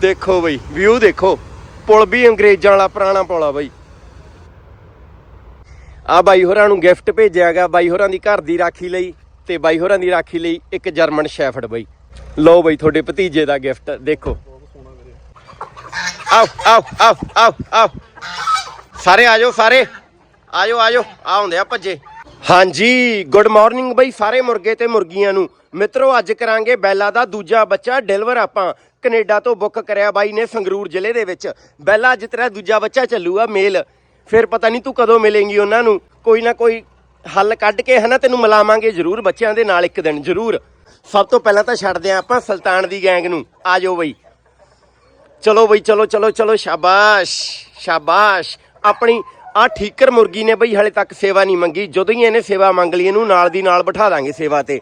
ਦੇਖੋ ਬਈ ਵਿਊ ਦੇਖੋ। ਪੁਲ ਵੀ ਅੰਗਰੇਜ਼ਾਂ ਵਾਲਾ, ਪੁਰਾਣਾ ਪੁਲ ਆ ਬਈ। ਆ ਬਾਈ ਹੋਰਾਂ ਨੂੰ ਗਿਫਟ ਭੇਜਿਆ ਗਿਆ, ਬਾਈ ਹੋਰਾਂ ਦੀ ਘਰ ਦੀ ਰਾਖੀ ਲਈ ਤੇ ਬਾਈ ਹੋਰਾਂ ਦੀ ਰਾਖੀ ਲਈ ਇੱਕ ਜਰਮਨ ਸ਼ੈਫਰਡ ਬਈ। ਲਓ ਬਈ, ਤੁਹਾਡੇ ਭਤੀਜੇ ਦਾ ਗਿਫਟ ਦੇਖੋ। ਆਓ ਆਓ ਆਓ ਆਓ ਆਓ। ਸਾਰੇ ਆਜੋ ਸਾਰੇ। ਆਜੋ ਆਜੋ ਆਉਂਦੇ ਆ ਭੱਜੇ। ਹਾਂਜੀ ਗੁੱਡ ਮਾਰਨਿੰਗ ਬਈ, ਸਾਰੇ ਮੁਰਗੇ ਤੇ ਮੁਰਗੀਆਂ ਨੂੰ। ਮਿੱਤਰੋ, ਅੱਜ ਕਰਾਂਗੇ ਬੈਲਾ ਦਾ ਦੂਜਾ ਬੱਚਾ, ਡਿਲੀਵਰ ਆਪਾਂ। ਕੈਨੇਡਾ ਤੋਂ ਬੁੱਕ ਕਰਿਆ ਬਾਈ ਨੇ ਸੰਗਰੂਰ ਜ਼ਿਲ੍ਹੇ ਦੇ ਵਿੱਚ। ਬੈਲਾ ਅੱਜ ਤੇਰਾ ਦੂਜਾ ਬੱਚਾ ਚੱਲੂਗਾ, ਮੇਲ। ਫਿਰ ਪਤਾ ਨਹੀਂ ਤੂੰ ਕਦੋਂ ਮਿਲੇਂਗੀ ਉਹਨਾਂ ਨੂੰ। ਕੋਈ ਨਾ ਕੋਈ ਹੱਲ ਕੱਢ ਕੇ ਹਨਾ ਤੈਨੂੰ ਮਿਲਾਵਾਂਗੇ ਜ਼ਰੂਰ ਬੱਚਿਆਂ ਦੇ ਨਾਲ ਇੱਕ ਦਿਨ, ਜ਼ਰੂਰ। ਸਭ ਤੋਂ ਪਹਿਲਾਂ ਤਾਂ ਛੱਡਦੇ ਆਂ ਆਪਾਂ ਸੁਲਤਾਨ ਦੀ ਗੈਂਗ ਨੂੰ। ਆ ਜਾਓ ਬਈ। ਚਲੋ ਬਈ, ਚਲੋ ਚਲੋ ਚਲੋ, ਸ਼ਾਬਾਸ਼ ਸ਼ਾਬਾਸ਼। ਆਪਣੀ ਆ ਠੀਕਰ ਮੁਰਗੀ ਨੇ ਬਈ ਹਲੇ ਤੱਕ ਸੇਵਾ ਨਹੀਂ ਮੰਗੀ। ਜਦੋਂ ਹੀ ਇਹਨੇ ਸੇਵਾ ਮੰਗ ਲਈ, ਇਹਨੂੰ ਨਾਲ ਦੀ ਨਾਲ ਬਿਠਾ ਦਾਂਗੇ ਸੇਵਾ ਤੇ।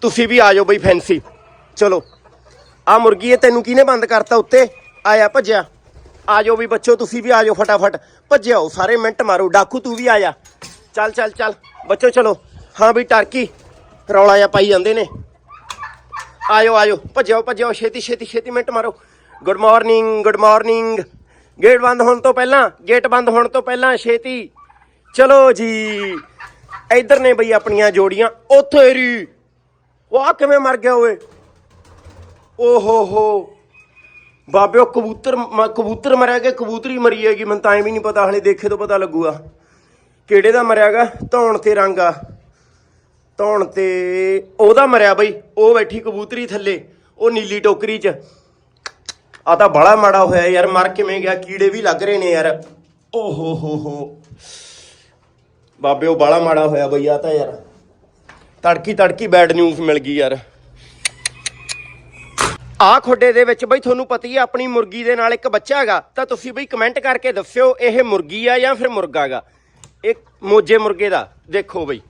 ਤੁਸੀਂ ਵੀ ਆ ਜਾਓ ਬਈ, ਫੈਂਸੀ। ਚਲੋ। ਆ ਮੁਰਗੀ ਇਹ ਤੈਨੂੰ ਕਿਹਨੇ ਬੰਦ ਕਰਤਾ ਉੱਤੇ? ਆਇਆ ਭੱਜਿਆ। ਆ ਜਾਓ ਵੀ ਬੱਚੋ, ਤੁਸੀਂ ਵੀ ਆ ਜਾਓ ਫਟਾਫਟ। ਭੱਜਿਓ ਸਾਰੇ ਮਿੰਟ ਮਾਰੋ। ਡਾਕੂ, ਤੂੰ ਵੀ ਆ ਜਾ। ਚੱਲ ਚੱਲ ਚੱਲ। ਬੱਚੋ, ਚਲੋ। ਹਾਂ ਵੀ ਟਰਕੀ, ਰੌਲਾ ਜਿਹਾ ਪਾਈ ਜਾਂਦੇ ਨੇ। ਆਇਓ ਆਇਓ। ਭੱਜੋ ਭੱਜੋ ਛੇਤੀ ਛੇਤੀ ਛੇਤੀ ਮਿੰਟ ਮਾਰੋ। Good morning good morning gate ਬੰਦ ਹੋਣ ਤੋਂ ਪਹਿਲਾਂ ਗੇਟ ਬੰਦ ਹੋਣ ਤੋਂ ਪਹਿਲਾਂ ਛੇਤੀ। ਚਲੋ ਜੀ। ਇੱਧਰ ਨੇ ਬਈ ਆਪਣੀਆਂ ਜੋੜੀਆਂ। ਉੱਥੇ ਰੀ। ਉਹ ਕਿਵੇਂ ਮਰ ਗਿਆ ਓਏ। ਓ ਹੋ। ਹੋ ਬਾਬੇ, ਉਹ ਕਬੂਤਰ ਕਬੂਤਰ ਮਰਿਆ ਕਿ ਕਬੂਤਰੀ ਮਰੀ ਹੈਗੀ, ਮੈਨੂੰ ਤਾਂ ਐ ਵੀ ਨਹੀਂ ਪਤਾ, ਹਲੇ ਦੇਖੇ ਤੋਂ ਪਤਾ ਲੱਗੂਗਾ। ਕਿਹੜੇ ਦਾ ਮਰਿਆਗਾ ਧੌਣ ਤੇ ਰੰਗ ਆ। ਧੌਣ ਤੇ ਉਹਦਾ ਮਰਿਆ ਬਈ, ਉਹ ਬੈਠੀ ਕਬੂਤਰੀ ਥੱਲੇ, ਉਹ ਨੀਲੀ ਟੋਕਰੀ 'ਚ। ਆ ਤਾਂ ਬੜਾ ਮਾੜਾ ਹੋਇਆ ਯਾਰ, ਮਰ ਕਿਵੇਂ ਗਿਆ, ਕੀੜੇ ਵੀ ਲੱਗ ਰਹੇ ਨੇ ਯਾਰ। ਓ ਹੋ ਹੋ। ਹੋ ਬਾਬੇ, ਉਹ ਬੜਾ ਮਾੜਾ ਹੋਇਆ ਬਈ, ਆ ਤਾਂ ਯਾਰ। ਤੜਕੀ ਤੜਕੀ ਬੈਡ ਨਿਊਜ਼ ਮਿਲ ਗਈ ਯਾਰ। ਆ ਖੋਡੇ ਦੇ ਵਿੱਚ ਬਈ ਤੁਹਾਨੂੰ ਪਤਾ ਹੀ ਆ, ਆਪਣੀ ਮੁਰਗੀ ਦੇ ਨਾਲ ਇੱਕ ਬੱਚਾ ਹੈਗਾ। ਤਾਂ ਤੁਸੀਂ ਬਈ ਕਮੈਂਟ ਕਰਕੇ ਦੱਸਿਓ, ਇਹ ਮੁਰਗੀ ਆ ਜਾਂ ਫਿਰ ਮੁਰਗਾ ਹੈਗਾ ਇੱਕ ਮੋਜੇ ਮੁਰਗੇ ਦਾ, ਦੇਖੋ ਬਈ।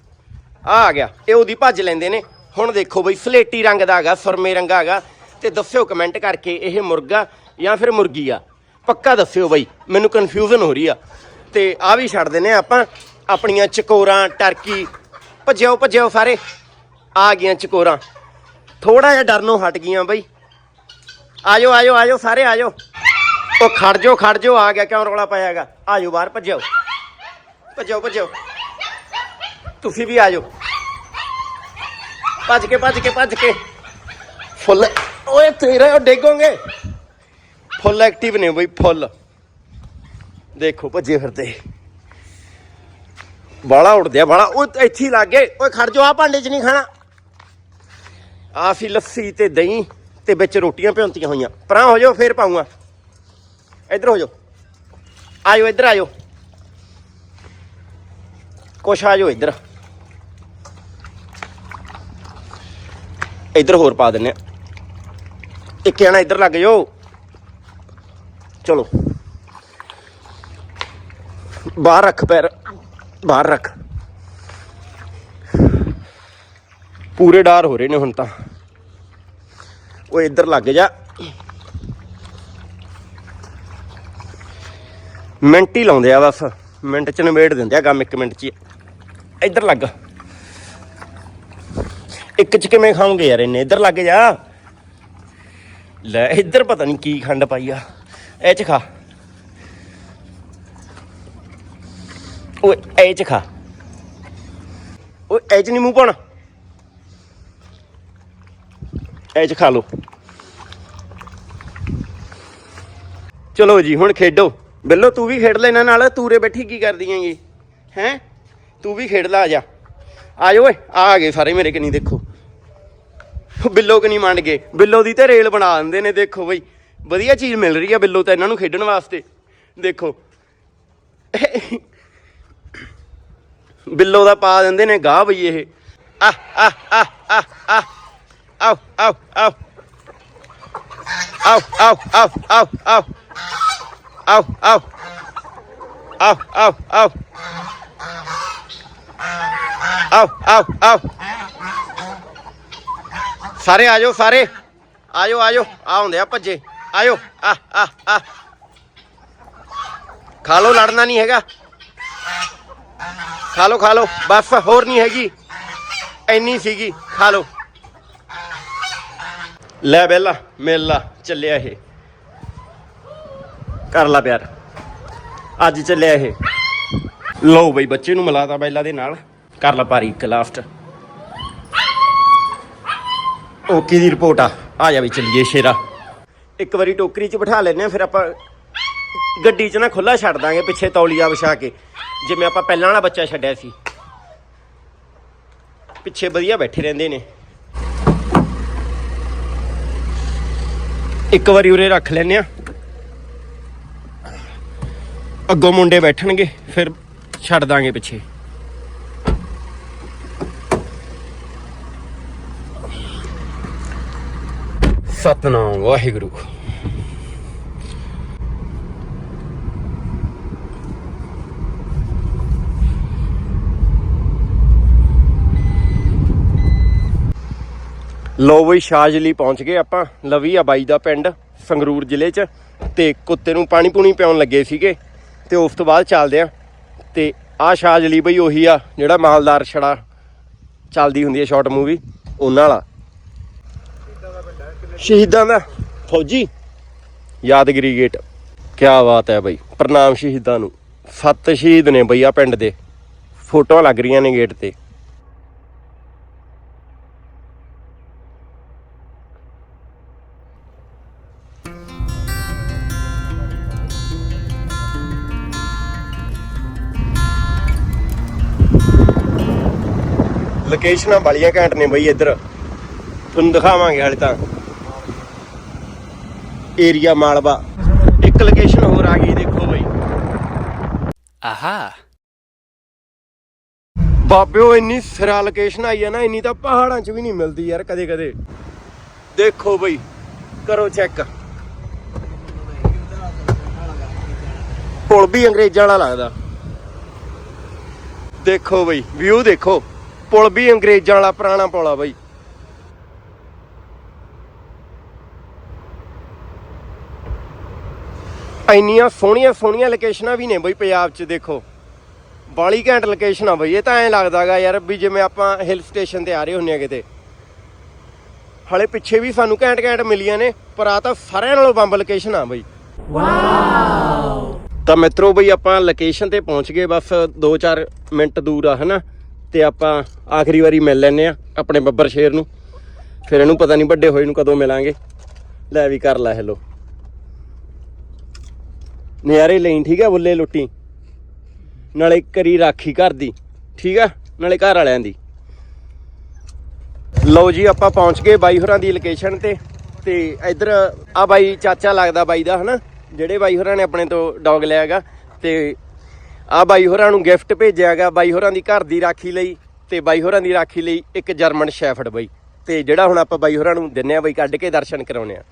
ਆ ਆ ਗਿਆ, ਇਹ ਉਹਦੀ ਭੱਜ ਲੈਂਦੇ ਨੇ। ਹੁਣ ਦੇਖੋ ਬਈ, ਸਲੇਟੀ ਰੰਗ ਦਾ ਹੈਗਾ, ਸੁਰਮੇ ਰੰਗਾ ਹੈਗਾ। ਤੇ ਦੱਸਿਓ ਕਮੈਂਟ ਕਰਕੇ, ਇਹ ਮੁਰਗਾ ਜਾਂ ਫਿਰ ਮੁਰਗੀ ਆ? ਪੱਕਾ ਦੱਸਿਓ ਬਈ, ਮੈਨੂੰ ਕਨਫਿਊਜ਼ਨ ਹੋ ਰਹੀ ਆ। ਤੇ ਆ ਵੀ ਛੱਡ ਦਿੰਨੇ ਆ ਆਪਾਂ, ਆਪਣੀਆਂ ਚਕੋਰਾਂ ਟਰਕੀ ਭੱਜਿਓ ਭੱਜਿਓ ਸਾਰੇ। ਆ ਗਈਆਂ ਚਕੋਰਾਂ। ਥੋੜਾ ਜਿਹਾ ਡਰਨੋਂ ਹਟ ਗਈਆਂ ਬਈ। ਆਜੋ ਆਜੋ ਆਜੋ, ਸਾਰੇ ਆਜੋ। ਉਹ ਖੜ ਜਾਓ ਖੜ ਜਾਓ, ਆ ਗਿਆ, ਕਿਉਂ ਰੌਲਾ ਪਾਇਆ ਹੈਗਾ? ਆਜੋ ਬਾਹਰ, ਭੱਜੋ। ਭੱਜੋ ਭੱਜੋ। ਤੁਸੀਂ ਵੀ ਆਜੋ। ਭੱਜ ਕੇ ਭੱਜ ਕੇ ਭੱਜ ਕੇ। ਫੁੱਲ, ਓਏ, ਤੇਰੇ ਉਹ ਡੇਗੋਗੇ। ਫੁੱਲ ਐਕਟਿਵ ਨੇ ਬਈ, ਫੁੱਲ। ਦੇਖੋ, ਭੱਜੇ ਫਿਰਦੇ। ਬਾਲਾ ਉੱਡਦੇ ਆ ਬਾਲਾ ਉਹ ਇੱਥੇ ਹੀ ਲੱਗ ਗਏ। ਓਏ, ਖੜ ਜਾਓ ਆ ਭਾਂਡੇ 'ਚ ਨਹੀਂ ਖਾਣਾ। ਆ ਸੀ ਲੱਸੀ ਤੇ ਦਹੀਂ। ਤੇ ਵਿੱਚ ਰੋਟੀਆਂ ਭਿਉਂਤੀਆਂ ਹੋਈਆਂ। ਪਰਾਂ ਹੋ ਜਾਓ, ਫੇਰ ਪਾਉਂਗਾ। ਇੱਧਰ ਹੋ ਜਾਓ। ਆਇਓ, ਇੱਧਰ ਆਇਓ। ਕੁਛ ਆ ਆਜੋ ਇੱਧਰ। ਇੱਧਰ ਹੋਰ ਪਾ ਦਿੰਨੇ ਆ। ਇੱਕ ਜਣਾ ਇੱਧਰ ਲੱਗ ਜਾਓ। ਚਲੋ। ਬਾਹਰ ਰੱਖ ਪੈਰ। ਬਾਹਰ ਰੱਖ। ਪੂਰੇ ਡਾਰ ਹੋ ਰਹੇ ਨੇ ਹੁਣ ਤਾਂ। ਉਹ ਇੱਧਰ ਲੱਗ ਜਾ। ਮਿੰਟ ਹੀ ਲਾਉਂਦੇ ਆ ਬਸ। ਮਿੰਟ ਚ ਨਿਬੇੜ ਦਿੰਦੇ ਆ ਕੰਮ, ਇੱਕ ਮਿੰਟ ਚ ਇੱਧਰ ਲੱਗ। ਇੱਕ ਚ ਕਿਵੇਂ ਖਾਓਗੇ ਯਾਰ ਇਹਨੇ ਇੱਧਰ ਲੱਗ ਜਾ। ਲੈ, ਇੱਧਰ ਪਤਾ ਨਹੀਂ ਕੀ ਖੰਡ ਪਾਈ ਆ। ਇਹ ਚ ਖਾ। ਓਏ, ਇਹ ਚ ਖਾ। ਓਏ, ਇਹ ਚ ਨਹੀਂ ਮੂੰਹ ਪਾਉਣਾ। ਇਹ ਚ ਖਾ ਲਓ। ਚਲੋ ਜੀ, ਹੁਣ ਖੇਡੋ। ਬਿੱਲੋ, ਤੂੰ ਵੀ ਖੇਡ ਲੈ ਇਹਨਾਂ ਨਾਲ। ਤੂਰੇ ਬੈਠੀ ਕੀ ਕਰਦੀ ਹੈਗੀ ਹੈ? ਤੂੰ ਵੀ ਖੇਡ ਲਾ, ਆ ਜਾ। ਆ ਜਾ ਓਏ ਆ ਆ ਗਏ ਸਾਰੇ ਮੇਰੇ ਕਨੀ, ਦੇਖੋ। ਬਿੱਲੋ ਕਨੀ ਮੰਡ ਗਏ। ਬਿੱਲੋ ਦੀ ਤੇ ਰੇਲ ਬਣਾ ਦਿੰਦੇ ਨੇ, ਦੇਖੋ ਬਈ। ਵਧੀਆ ਚੀਜ਼ ਮਿਲ ਰਹੀ ਆ ਬਿੱਲੋ ਤਾਂ ਇਹਨਾਂ ਨੂੰ ਖੇਡਣ ਵਾਸਤੇ। ਦੇਖੋ। ਬਿੱਲੋ ਦਾ ਪਾ ਦਿੰਦੇ ਨੇ ਗਾਹ ਬਈ ਇਹ। ਆ ਆ ਆ ਆ ਆ। au, au, au. Au, au, au, au, au. Au, ਸਾਰੇ ਆਜੋ ਸਾਰੇ ਆਜੋ ਆਜੋ ਆ ਹੁੰਦੇ ਆ ਭੱਜੇ। ਆਜੋ ਆ ਆ ਆ। ਲੜਨਾ ਨਹੀਂ ਹੈਗਾ। ਖਾ ਲੋ ਖਾ ਲੋ ਬਸ ਹੋਰ ਨਹੀਂ ਹੈਗੀ। ਐਨੀ ਸੀਗੀ। ਖਾ ਲੋ ਲੈ ਬੇਲਾ ਮਿਲ ਲਾ ਚੱਲਿਆ ਇਹ। ਕਰ ਲਾ ਪਿਆਰ। ਅੱਜ ਚੱਲਿਆ ਇਹ। ਲਓ ਬਈ ਬੱਚੇ ਨੂੰ ਮਿਲਾਤਾ ਬੈਲਾ ਦੇ ਨਾਲ। ਕਰ ਲਾ ਪਾਰੀ ਇੱਕ ਲਾਸਟ ਓਕੇ ਦੀ ਰਿਪੋਰਟ ਆ। ਆ ਜਾ ਵੀ ਚੱਲੀਏ ਸ਼ੇਰਾ। ਇੱਕ ਵਾਰੀ ਟੋਕਰੀ 'ਚ ਬਿਠਾ ਲੈਨੇ ਆ, ਫਿਰ ਆਪਾਂ ਗੱਡੀ 'ਚ ਨਾ ਖੁੱਲਾ ਛੱਡ ਦਾਂਗੇ, ਪਿੱਛੇ ਤੌਲੀਆ ਵਿਛਾ ਕੇ। ਜਿਵੇਂ ਆਪਾਂ ਪਹਿਲਾਂ ਵਾਲਾ ਬੱਚਾ ਛੱਡਿਆ ਸੀ। ਪਿੱਛੇ ਵਧੀਆ ਬੈਠੇ ਰਹਿੰਦੇ ਨੇ। ਇੱਕ ਵਾਰੀ ਉਰੇ ਰੱਖ ਲੈਨੇ ਆ ਅੱਗੋਂ ਮੁੰਡੇ ਬੈਠਣਗੇ, ਫਿਰ ਛੱਡ ਦਾਂਗੇ ਪਿੱਛੇ। ਸਤਨਾਮ, ਵਾਹਿਗੁਰੂ। ਲੋ ਬਈ ਸ਼ਾਜਲੀ ਪਹੁੰਚ ਗਏ ਆਪਾਂ, ਲਵੀ ਆ ਬਾਈ ਦਾ ਪਿੰਡ, ਸੰਗਰੂਰ ਜ਼ਿਲ੍ਹੇ 'ਚ, ਤੇ ਕੁੱਤੇ ਨੂੰ ਪਾਣੀ ਪੂਣੀ ਪਿਆਉਣ ਲੱਗੇ ਸੀਗੇ, ਤੇ ਉਸ ਤੋਂ ਬਾਅਦ ਚੱਲਦੇ ਆ, ਤੇ ਆ ਸ਼ਾਜਲੀ ਬਈ ਉਹੀ ਆ, ਜਿਹੜਾ ਮਾਲਦਾਰ ਛੜਾ ਚੱਲਦੀ ਹੁੰਦੀ ਹੈ ਸ਼ਾਰਟ ਮੂਵੀ ਉਹਨਾਂ ਵਾਲਾ। ਸ਼ਹੀਦਾਂ ਦਾ ਫੌਜੀ ਯਾਦਗਰੀ ਗੇਟ। ਕੀ ਬਾਤ ਹੈ ਬਈ, ਪ੍ਰਣਾਮ ਸ਼ਹੀਦਾਂ ਨੂੰ। ਸੱਤ ਸ਼ਹੀਦ ਨੇ ਬਈ ਆ ਪਿੰਡ ਦੇ, ਫੋਟੋਆਂ ਲੱਗ ਰਹੀਆਂ ਨੇ ਗੇਟ ਤੇ। ਲੋਕੇਸ਼ਨਾਂ ਵਾਲੀਆਂ ਘੈਂਟ ਨੇ ਬਈ ਇੱਧਰ। ਤੁਹਾਨੂੰ ਦਿਖਾਵਾਂਗੇ ਹਾਲੇ ਤਾਂ। ਏਰੀਆ ਮਾਲਵਾ। ਇੱਕ ਲੋਕੇਸ਼ਨ ਹੋਰ ਆ ਗਈ ਦੇਖੋ ਬਈ। Aha. ਬਾਬਿਓ ਇੰਨੀ ਸਿਰਾ ਲੋਕੇਸ਼ਨ ਆਈ ਆ ਨਾ ਇੰਨੀ ਤਾਂ ਪਹਾੜਾਂ 'ਚ ਵੀ ਨਹੀਂ ਮਿਲਦੀ ਯਾਰ ਕਦੇ ਕਦੇ ਦੇਖੋ ਬਈ ਕਰੋ ਚੈੱਕ ਪੁਲ ਵੀ ਅੰਗਰੇਜ਼ਾਂ ਵਾਲਾ ਲੱਗਦਾ। ਦੇਖੋ ਬਈ ਵਿਊ ਦੇਖੋ। ਪੁਲ ਵੀ ਅੰਗਰੇਜ਼ਾਂ ਵਾਲਾ ਪੁਰਾਣਾ ਪੁਲ ਆ ਬਈ। ਇੰਨੀਆਂ ਸੋਹਣੀਆਂ ਸੋਹਣੀਆਂ ਲੋਕੇਸ਼ਨਾਂ ਵੀ ਨੇ ਬਈ ਪੰਜਾਬ 'ਚ ਦੇਖੋ। ਬਾਲੀ ਘੈਂਟ ਲੋਕੇਸ਼ਨ ਆ ਬਈ ਇਹ ਤਾਂ ਐਂ ਲੱਗਦਾਗਾ ਯਾਰ ਵੀ ਜਿਵੇਂ ਆਪਾਂ ਹਿਲ ਸਟੇਸ਼ਨ ਤੇ ਆ ਰਹੇ ਹੁੰਨੇ ਆ ਕਿਤੇ। ਹਲੇ ਪਿੱਛੇ ਵੀ ਸਾਨੂੰ ਘੈਂਟ ਘੈਂਟ ਮਿਲੀਆਂ ਨੇ ਪਰ ਆ ਤਾਂ ਸਾਰਿਆਂ ਨਾਲੋਂ ਬੰਬ ਲੋਕੇਸ਼ਨ ਆ ਬਈ। ਵਾਓ ਤਾਂ ਮਿੱਤਰੋ ਬਈ ਆਪਾਂ ਲੋਕੇਸ਼ਨ ਤੇ ਪਹੁੰਚ ਗਏ ਬਸ 2-4 ਮਿੰਟ ਦੂਰ ਆ ਹਨਾ? ਤੇ ਆਪਾਂ ਆਖਰੀ ਵਾਰੀ ਮਿਲ ਲੈਨੇ ਆ ਆਪਣੇ ਬੱਬਰ ਸ਼ੇਰ ਨੂੰ। ਫਿਰ ਇਹਨੂੰ ਪਤਾ ਨਹੀਂ ਵੱਡੇ ਹੋਏ ਨੂੰ ਕਦੋਂ ਮਿਲਾਂਗੇ। ਲੈ ਵੀ ਕਰ ਲੈ ਹੈਲੋ ਨਿਆਰੇ ਲਈ, ਠੀਕ ਆ ਬੁੱਲੇ ਲੁੱਟੀ? ਨਾਲੇ ਕਰੀ ਰਾਖੀ ਘਰ ਦੀ, ਠੀਕ ਆ? ਨਾਲੇ ਘਰ ਵਾਲਿਆਂ ਦੀ। ਲਓ ਜੀ, ਆਪਾਂ ਪਹੁੰਚ ਗਏ ਬਾਈ ਹੋਰਾਂ ਦੀ ਲੋਕੇਸ਼ਨ ਤੇ। ਤੇ ਇੱਧਰ ਆ ਬਾਈ ਚਾਚਾ ਲੱਗਦਾ ਬਾਈ ਦਾ, ਹਨਾ? ਜਿਹੜੇ ਬਾਈ ਹੋਰਾਂ ਨੇ ਆਪਣੇ ਤੋਂ ਡੌਗ ਲਿਆਗਾ ਤੇ ਆ ਬਾਈ ਹੋਰਾਂ ਨੂੰ ਗਿਫਟ ਭੇਜਿਆਗਾ ਬਾਈ ਹੋਰਾਂ ਦੀ ਘਰ ਦੀ ਰਾਖੀ ਲਈ ਤੇ ਬਾਈ ਹੋਰਾਂ ਦੀ ਰਾਖੀ ਲਈ ਇੱਕ ਜਰਮਨ ਸ਼ੈਫਰਡ ਬਾਈ। ਤੇ ਜਿਹੜਾ ਹੁਣ ਆਪਾਂ ਬਾਈ ਹੋਰਾਂ ਨੂੰ ਦਿੰਨੇ ਆ ਬਾਈ ਕੱਢ ਕੇ ਦਰਸ਼ਨ ਕਰਾਉਣੇ ਆ।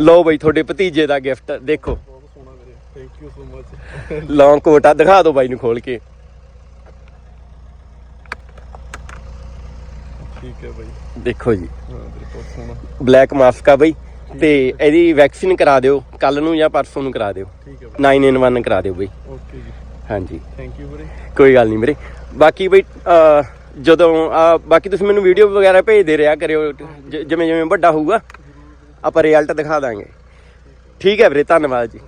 ਲਓ ਬਾਈ ਤੁਹਾਡੇ ਭਤੀਜੇ ਦਾ ਗਿਫਟ ਦੇਖੋ। ਬਹੁਤ ਸੋਹਣਾ ਵੀਰੇ। Thank you so much long coat ਆ ਦਿਖਾ ਦਿਓ ਬਾਈ ਨੂੰ ਖੋਲ ਕੇ। ਠੀਕ ਹੈ ਬਾਈ। ਦੇਖੋ ਜੀ। ਹਾਂ ਸੋਹਣਾ। ਬਲੈਕ ਮਾਸਕ ਆ ਬਾਈ ਤੇ ਇਹਦੀ ਵੈਕਸੀਨ ਕਰਾ ਦਿਓ ਕੱਲ ਨੂੰ ਜਾਂ ਪਰਸੋਂ ਨੂੰ ਕਰਾ ਦਿਓ। ਠੀਕ ਹੈ 9 in 1 ਕਰਾ ਦਿਓ ਬਾਈ। ਓਕੇ ਜੀ। ਹਾਂਜੀ। ਥੈਂਕ ਯੂ ਵੀਰੇ। ਕੋਈ ਗੱਲ ਨਹੀਂ ਵੀਰੇ। ਬਾਕੀ ਬਈ ਜਦੋਂ ਆ ਬਾਕੀ ਤੁਸੀਂ ਮੈਨੂੰ ਵੀਡੀਓ ਵਗੈਰਾ ਭੇਜਦੇ ਰਿਹਾ ਕਰਿਓ। ਜਿਵੇਂ ਜਿਵੇਂ ਵੱਡਾ ਹੋਊਗਾ ਆਪਾਂ ਰਿਜ਼ਲਟ ਦਿਖਾ ਦਾਂਗੇ। ਠੀਕ ਹੈ ਵੀਰੇ ਧੰਨਵਾਦ ਜੀ।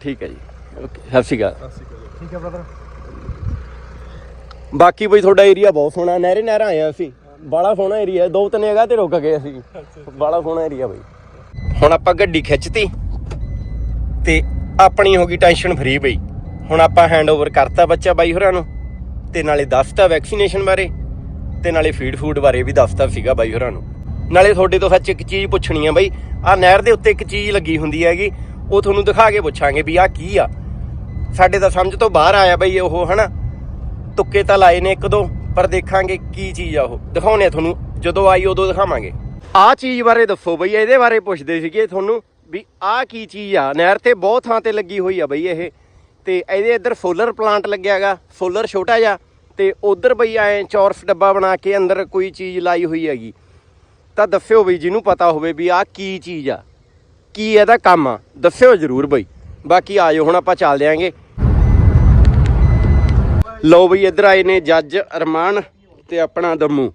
ਠੀਕ ਹੈ ਜੀ। ਓਕੇ ਸਤਿ ਸ਼੍ਰੀ ਅਕਾਲ। ਸਤਿ ਸ਼੍ਰੀ ਅਕਾਲ ਠੀਕ ਹੈ ਬ੍ਰਦਰ ਬਾਕੀ ਬਈ ਤੁਹਾਡਾ ਏਰੀਆ ਬਹੁਤ ਸੋਹਣਾ। ਨਹਿਰੇ ਨਹਿਰਾ ਆਏ ਅਸੀਂ। ਬਾਲਾ ਸੋਹਣਾ ਏਰੀਆ ਦੋ ਤਿੰਨ ਜਗ੍ਹਾ ਤੇ ਰੁਕ ਗਏ ਅਸੀਂ। ਬਾਲਾ ਸੋਹਣਾ ਏਰੀਆ ਬਈ। ਹੁਣ ਆਪਾਂ ਗੱਡੀ ਖਿੱਚਤੀ ਤੇ ਆਪਣੀ ਹੋ ਗਈ ਟੈਨਸ਼ਨ ਫਰੀ ਬਈ। ਹੁਣ ਆਪਾਂ ਹੈਂਡਓਵਰ ਕਰਤਾ ਬੱਚਾ ਬਾਈ ਹੋਰਾਂ ਨੂੰ ਤੇ ਨਾਲੇ ਦੱਸਤਾ ਵੈਕਸੀਨੇਸ਼ਨ ਬਾਰੇ ਤੇ ਨਾਲੇ ਫੀਡ ਫੂਡ ਬਾਰੇ ਵੀ ਦੱਸਤਾ ਸੀਗਾ ਬਾਈ ਹੋਰਾਂ ਨੂੰ। ਨਾਲੇ ਤੁਹਾਡੇ ਤੋਂ ਸੱਚ ਇੱਕ ਚੀਜ਼ ਪੁੱਛਣੀ ਆ ਬਾਈ ਆ ਨਹਿਰ ਦੇ ਉੱਤੇ ਇੱਕ ਚੀਜ਼ ਲੱਗੀ ਹੁੰਦੀ ਹੈਗੀ, ਉਹ ਤੁਹਾਨੂੰ ਦਿਖਾ ਕੇ ਪੁੱਛਾਂਗੇ ਵੀ ਆ ਕੀ ਆ। ਸਾਡੇ ਤਾਂ ਸਮਝ ਤੋਂ ਬਾਹਰ ਆਇਆ ਬਈ ਉਹ ਹਨਾ, ਤੁੱਕੇ ਤਾਂ ਲਾਏ ਨੇ ਇੱਕ ਦੋ। ਪਰ ਦੇਖਾਂਗੇ ਕੀ ਚੀਜ਼ ਆ ਉਹ। ਦਿਖਾਉਣੇ ਆ ਤੁਹਾਨੂੰ, ਜਦੋਂ ਆਈ ਉਦੋਂ ਦਿਖਾਵਾਂਗੇ। ਆਹ ਚੀਜ਼ ਬਾਰੇ ਦੱਸੋ ਬਈ, ਇਹਦੇ ਬਾਰੇ ਪੁੱਛਦੇ ਸੀਗੇ ਤੁਹਾਨੂੰ ਵੀ ਆਹ ਕੀ ਚੀਜ਼ ਆ। ਨਹਿਰ ਤੇ ਬਹੁਤ ਥਾਂ ਤੇ ਲੱਗੀ ਹੋਈ ਆ ਬਈ ਇਹ। ਤੇ ਇਹਦੇ ਇੱਧਰ ਸੋਲਰ ਪਲਾਂਟ ਲੱਗਿਆਗਾ ਸੋਲਰ ਛੋਟਾ ਜਿਹਾ। ਤੇ ਉਧਰ ਬਈ ਐ ਚੌਰਸ ਡੱਬਾ ਬਣਾ ਕੇ ਅੰਦਰ ਕੋਈ ਚੀਜ਼ ਲਾਈ ਹੋਈ ਹੈਗੀ। ਤਾਂ ਦੱਸਿਓ ਬਈ, ਜਿਹਨੂੰ ਪਤਾ ਹੋਵੇ ਵੀ ਆਹ ਕੀ ਚੀਜ਼ ਆ। ਕੀ ਇਹਦਾ ਕੰਮ ਆ। ਦੱਸਿਓ ਜਰੂਰ ਬਈ। ਬਾਕੀ ਆਜੋ ਹੁਣ ਆਪਾਂ ਚੱਲ ਦਿਆਂਗੇ ਲਓ ਬਈ, ਇੱਧਰ ਆਏ ਨੇ ਜੱਜ ਅਰਮਾਨ ਤੇ ਆਪਣਾ ਦਮੂ।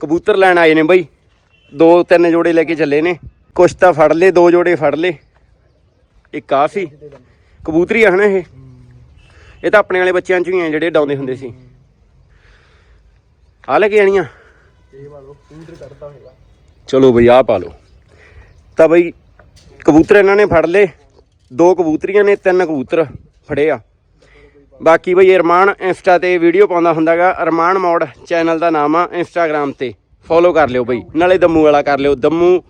ਕਬੂਤਰ ਲੈਣ ਆਏ ਨੇ ਬਈ। ਦੋ ਤਿੰਨ ਜੋੜੇ ਲੈ ਕੇ ਚੱਲੇ ਨੇ। ਕੁਛ ਤਾਂ ਫੜ ਲਏ, ਦੋ ਜੋੜੇ ਫੜ ਲਏ। ਇੱਕ ਕਾਫੀ। ਕਬੂਤਰੀ ਆ ਹਨਾ ਇਹ? ਇਹ ਤਾਂ ਆਪਣੇ ਵਾਲੇ ਬੱਚਿਆਂ ਚ ਹੀ ਆ, ਜਿਹੜੇ ਡਾਉਂਦੇ ਹੁੰਦੇ ਸੀ। ਆ ਲੈ ਕੇ ਆਣੀਆਂ। ਇਹ ਵਾਲੋ ਕਬੂਤਰ ਕੱਢਦਾ ਹੋਏਗਾ ਚਲੋ ਬਈ, ਆਹ ਪਾ ਲਓ। ਤਾਂ ਬਈ, ਕਬੂਤਰ ਇਹਨਾਂ ਨੇ ਫੜ ਲਏ। ਦੋ ਕਬੂਤਰੀਆਂ ਨੇ, ਤਿੰਨ ਕਬੂਤਰ ਫੜੇ ਆ। ਬਾਕੀ ਬਈ ਅਰਮਾਨ ਇੰਸਟਾ ਤੇ ਵੀਡੀਓ ਪਾਉਂਦਾ ਹੁੰਦਾਗਾ। ਅਰਮਾਨ ਮੋੜ ਚੈਨਲ ਦਾ ਨਾਮ ਆ ਇੰਸਟਾਗ੍ਰam ਤੇ। ਫੋਲੋ ਕਰ ਲਿਓ ਬਈ। ਨਾਲੇ ਦਮੂ ਵਾਲਾ ਕਰ ਲਿਓ। ਦਮੂ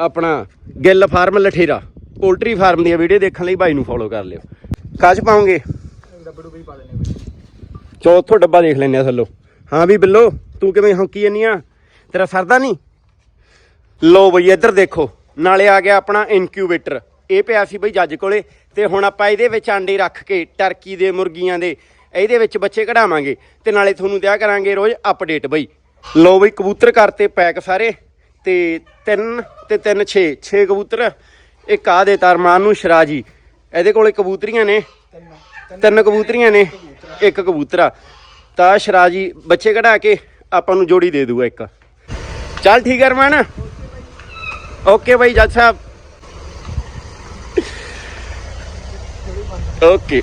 ਆਪਣਾ Gill farm Lathera. Poultry farm ਦੀਆਂ ਵੀਡੀਓ ਦੇਖਣ ਲਈ ਬਾਈ ਨੂੰ ਫੋਲੋ ਕਰ ਲਿਓ। ਕਾਜ ਪਾਉਂਗੇ? ਡੱਬੇ ਡੁੱਬੇ ਪਾ ਦੇਣੇ ਬਈ ਚੌਥੋ ਡੱਬਾ ਦੇਖ ਲੈਂਦੇ ਆ ਥੱਲੋ। ਹਾਂ ਵੀ ਬਿੱਲੋ, ਤੂੰ ਕਿਵੇਂ ਹੌਂਕੀ ਜਾਨੀ ਆ? ਤੇਰਾ ਸਰਦਾ ਨਹੀਂ? ਲੋ ਬਈ, ਇੱਧਰ ਦੇਖੋ। ਨਾਲੇ ਆ ਗਿਆ ਆਪਣਾ ਇਨਕਿਊਬੇਟਰ ਇਹ ਪਿਆ ਸੀ ਬਈ ਜੱਜ ਕੋਲੇ। ਤੇ ਹੁਣ ਆਪਾਂ ਇਹਦੇ ਵਿੱਚ ਆਂਡੇ ਰੱਖ ਕੇ ਟਰਕੀ ਦੇ, ਮੁਰਗੀਆਂ ਦੇ, ਇਹਦੇ ਵਿੱਚ ਬੱਚੇ ਕਢਾਵਾਂਗੇ ਤੇ ਨਾਲੇ ਤੁਹਾਨੂੰ ਦਿਆ ਕਰਾਂਗੇ ਰੋਜ਼ ਅਪਡੇਟ ਬਈ। ਲੋ ਬਈ ਕਬੂਤਰ ਕਰਤੇ ਪੈਕ ਸਾਰੇ ਤੇ 3 ਤੇ 3 6 6 ਕਬੂਤਰ, ਇੱਕ ਆ ਦੇ ਤਰਮਾਨ ਨੂੰ ਸ਼ਰਾਜੀ। ਇਹਦੇ ਕੋਲੇ ਕਬੂਤਰੀਆਂ ਨੇ। ਤਿੰਨ ਕਬੂਤਰੀਆਂ ਨੇ, ਇੱਕ ਕਬੂਤਰਾ ਤਾਂ ਸ਼ਰਾਜੀ ਬੱਚੇ ਕਢਾ ਕੇ ਆਪਾਂ ਨੂੰ ਜੋੜੀ ਦੇ ਦੂਗਾ ਇੱਕ। ਚੱਲ ਠੀਕ ਹੈ ਰਮਨ ਓਕੇ ਬਾਈ ਜੱਜ ਸਾਹਿਬ। ਓਕੇ